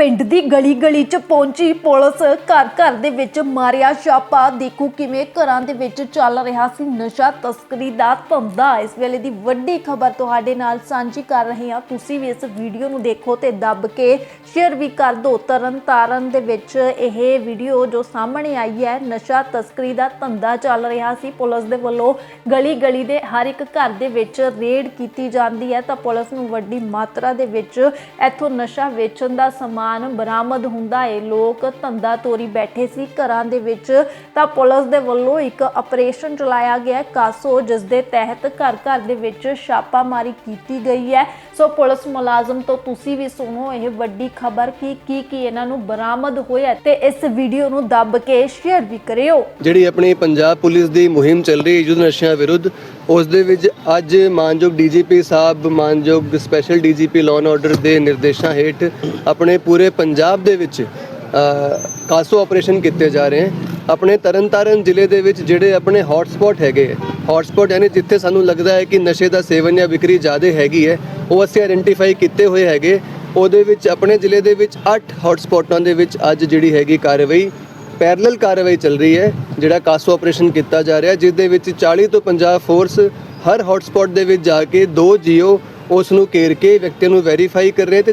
ਪਿੰਡ ਦੀ ਗਲੀ ਗਲੀ ਚ ਪਹੁੰਚੀ ਪੁਲਿਸ। ਘਰ ਘਰ ਦੇ ਵਿੱਚ ਮਾਰਿਆ ਛਾਪਾ। ਦੇਖੋ ਕਿਵੇਂ ਘਰਾਂ ਦੇ ਵਿੱਚ ਚੱਲ ਰਿਹਾ ਸੀ ਨਸ਼ਾ ਤਸਕਰੀ ਦਾ ਧੰਦਾ। ਇਸ ਵੇਲੇ ਦੀ ਵੱਡੀ ਖਬਰ ਤੁਹਾਡੇ ਨਾਲ ਸਾਂਝੀ ਕਰ ਰਹੇ ਹਾਂ। ਤੁਸੀਂ ਵੀ ਇਸ ਵੀਡੀਓ ਨੂੰ ਦੇਖੋ ਤੇ ਦੱਬ ਕੇ ਸ਼ੇਅਰ ਵੀ ਕਰ ਦਿਓ ਤਰਨ ਤਾਰਨ ਦੇ ਵਿੱਚ ਇਹ ਵੀਡੀਓ ਜੋ ਸਾਹਮਣੇ ਆਈ ਹੈ, ਨਸ਼ਾ ਤਸਕਰੀ ਦਾ ਧੰਦਾ ਚੱਲ ਰਿਹਾ ਸੀ। ਪੁਲਿਸ ਦੇ ਵੱਲੋਂ ਗਲੀ ਗਲੀ ਦੇ ਹਰ ਇੱਕ ਘਰ ਦੇ ਵਿੱਚ ਰੇਡ ਕੀਤੀ ਜਾਂਦੀ ਹੈ ਤਾਂ ਪੁਲਿਸ ਨੂੰ ਵੱਡੀ ਮਾਤਰਾ ਦੇ ਵਿੱਚ ਇੱਥੋਂ ਨਸ਼ਾ ਵੇਚਣ ਦਾ ਸਮਾਨ ਬਰਾਮਦ ਹੁੰਦਾ ਹੈ। ਲੋਕ ਧੰਦਾ ਤੋਰੀ ਬੈਠੇ ਸੀ ਘਰਾਂ ਦੇ ਵਿੱਚ ਤਾਂ ਪੁਲਿਸ ਦੇ ਵੱਲੋਂ ਇੱਕ ਆਪਰੇਸ਼ਨ ਚਲਾਇਆ ਗਿਆ ਕਾਸੋ ਜਿਸ ਦੇ ਤਹਿਤ ਘਰ ਘਰ ਦੇ ਵਿੱਚ ਛਾਪਾਮਾਰੀ ਕੀਤੀ ਗਈ ਹੈ। ਸੋ ਪੁਲਿਸ ਮੁਲਾਜ਼ਮ ਤੋਂ ਤੁਸੀਂ ਵੀ ਸੁਣੋ, ਇਹ ਵੱਡੀ ਖਬਰ ਕੀ ਕੀ ਕੀ ਇਹਨਾਂ ਨੂੰ ਬਰਾਮਦ ਹੋਇਆ ਤੇ ਇਸ ਵੀਡੀਓ ਨੂੰ ਦੱਬ ਕੇ ਸ਼ੇਅਰ ਵੀ ਕਰਿਓ। ਜਿਹੜੀ ਆਪਣੀ ਪੰਜਾਬ ਪੁਲਿਸ ਦੀ ਮੁਹਿੰਮ ਚੱਲ ਰਹੀ ਹੈ ਯੁੱਧ ਨਸ਼ਿਆਂ ਵਿਰੁੱਧ, ਉਸ ਦੇ ਵਿੱਚ ਅੱਜ ਮਾਨਯੋਗ ਡੀਜੀਪੀ ਸਾਹਿਬ, ਮਾਨਯੋਗ special DGP law and order ਦੇ ਨਿਰਦੇਸ਼ਾਂ ਹੇਠ ਆਪਣੇ ਪੂਰੇ ਪੰਜਾਬ ਦੇ ਵਿੱਚ ਕਾਸੋ ਆਪਰੇਸ਼ਨ ਕੀਤੇ ਜਾ ਰਹੇ ਹਨ। ਆਪਣੇ ਤਰਨਤਾਰਨ ਜ਼ਿਲ੍ਹੇ ਦੇ ਵਿੱਚ ਜਿਹੜੇ ਆਪਣੇ ਹੌਟਸਪੌਟ ਹੈਗੇ ਹੌਟਸਪੌਟ ਯਾਨੀ ਜਿੱਥੇ ਸਾਨੂੰ ਲੱਗਦਾ ਹੈ ਕਿ ਨਸ਼ੇ ਦਾ ਸੇਵਨ ਜਾਂ ਵਿਕਰੀ ਜ਼ਿਆਦਾ ਹੈਗੀ ਹੈ, ਉਹ ਅਸੀਂ ਆਇਡੈਂਟੀਫਾਈ ਕੀਤੇ ਹੋਏ ਹੈਗੇ। ਉਹਦੇ ਵਿੱਚ, ਆਪਣੇ ਜ਼ਿਲ੍ਹੇ ਦੇ ਵਿੱਚ 8 ਹੌਟਸਪੌਟਾਂ ਦੇ ਵਿੱਚ ਅੱਜ ਜਿਹੜੀ ਹੈਗੀ ਕਾਰਵਾਈ ਪੈਰਲਲ ਕਾਰਵਾਈ ਚੱਲ ਰਹੀ ਹੈ, ਜਿਹੜਾ ਕਾਸੋ ਆਪਰੇਸ਼ਨ ਕੀਤਾ ਜਾ ਰਿਹਾ ਜਿਸ ਦੇ ਵਿੱਚ 40 ਤੋਂ 50 ਫੋਰਸ ਹਰ ਹੌਟਸਪੌਟ ਦੇ ਵਿੱਚ ਜਾ ਕੇ ਦੋ ਜੀਓ ਉਸ ਨੂੰ ਘੇਰ ਕੇ ਵਿਅਕਤੀਆਂ ਨੂੰ ਵੈਰੀਫਾਈ ਕਰ ਰਹੇ ਤੇ